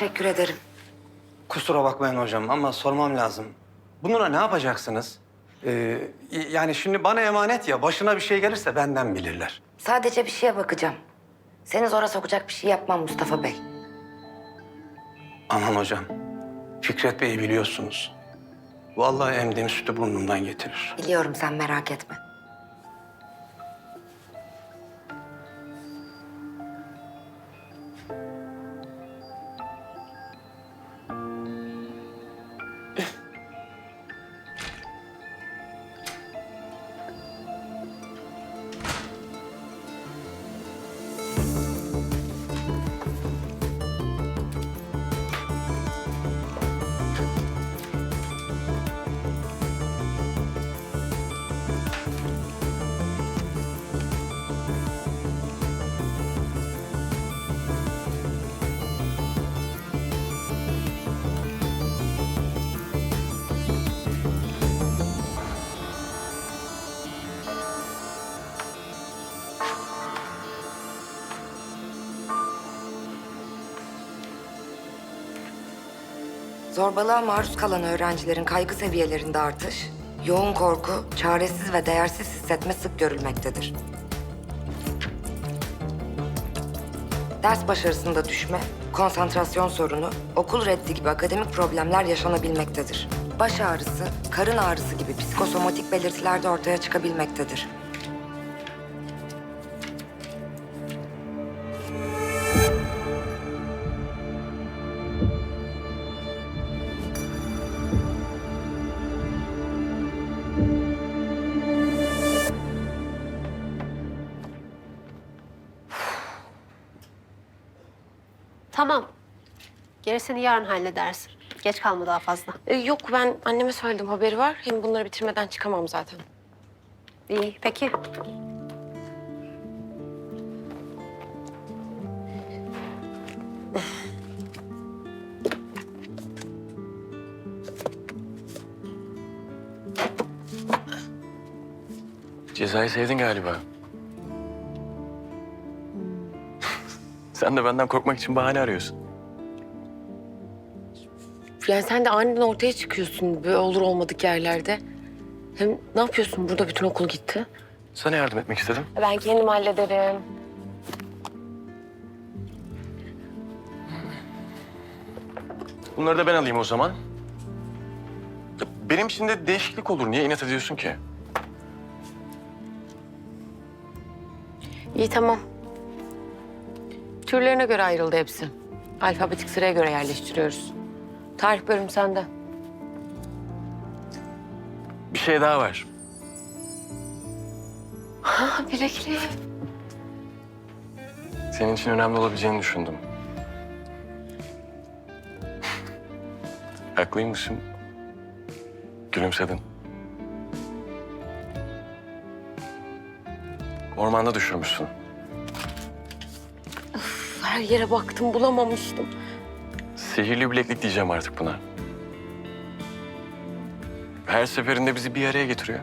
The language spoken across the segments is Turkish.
Teşekkür ederim. Kusura bakmayın hocam ama sormam lazım. Bununla ne yapacaksınız? Ee, yani şimdi bana emanet ya başına bir şey gelirse benden bilirler. Sadece bir şeye bakacağım. Seni zora sokacak bir şey yapmam Mustafa Bey. Aman hocam. Fikret Bey'i biliyorsunuz. Vallahi emdiğim sütü burnumdan getirir. Biliyorum sen merak etme. Zorbalığa maruz kalan öğrencilerin kaygı seviyelerinde artış, yoğun korku, çaresiz ve değersiz hissetme sık görülmektedir. Ders başarısında düşme, konsantrasyon sorunu, okul reddi gibi akademik problemler yaşanabilmektedir. Baş ağrısı, karın ağrısı gibi psikosomatik belirtiler de ortaya çıkabilmektedir. Tamam. Gerisini yarın halledersin. Geç kalma daha fazla. Ee, yok ben anneme söyledim haberi var. Hem bunları bitirmeden çıkamam zaten. İyi, peki. Cezayı sevdin galiba. Sen de benden korkmak için bahane arıyorsun. Yani sen de aniden ortaya çıkıyorsun böyle olur olmadık yerlerde. Hem ne yapıyorsun burada bütün okul gitti. Sana yardım etmek istedim. Ben kendim hallederim. Bunları da ben alayım o zaman. Ya Benim için de değişiklik olur. Niye inat ediyorsun ki? İyi tamam. Türlerine göre ayrıldı hepsi. Alfabetik sıraya göre yerleştiriyoruz. Tarih bölümü sende. Bir şey daha var. Ha bilekli. Senin için önemli olabileceğini düşündüm. Haklıymışsın. Gülümsedin. Ormanda düşürmüşsün. Her yere baktım bulamamıştım. Sihirli bileklik diyeceğim artık buna. Her seferinde bizi bir araya getiriyor.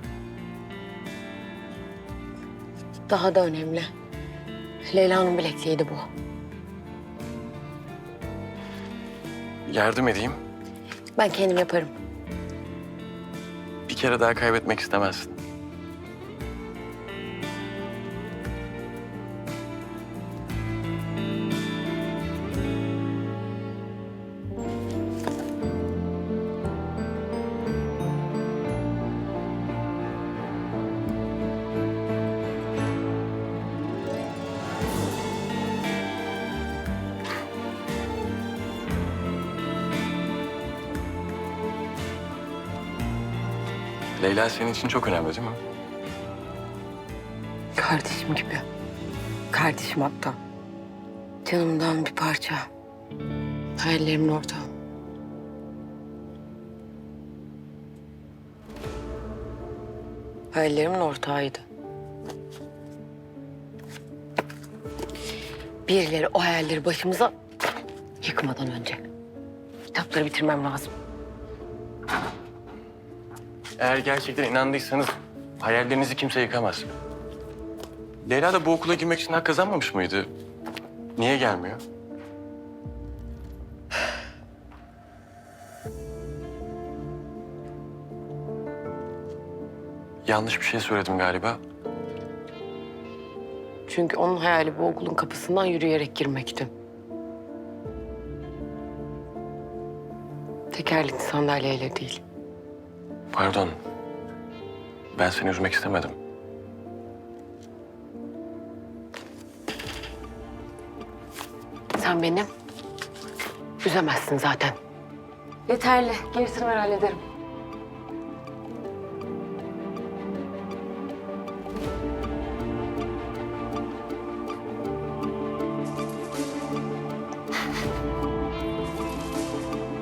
Daha da önemli. Leyla'nın bilekliğiydi bu. Yardım edeyim. Ben kendim yaparım. Bir kere daha kaybetmek istemezsin. Leyla senin için çok önemli değil mi? Kardeşim gibi. Kardeşim hatta. Canımdan bir parça. Hayallerimin ortağı. Hayallerimin ortağıydı. Birileri o hayalleri başımıza yıkmadan önce. Kitapları bitirmem lazım. Eğer gerçekten inandıysanız hayallerinizi kimse yıkamaz. Leyla da bu okula girmek için hak kazanmamış mıydı? Niye gelmiyor? Yanlış bir şey söyledim galiba. Çünkü onun hayali bu okulun kapısından yürüyerek girmekti. Tekerlekli sandalyeyle değil. Pardon. Ben seni üzmek istemedim. Sen beni üzemezsin zaten. Yeterli. Gerisini ben hallederim.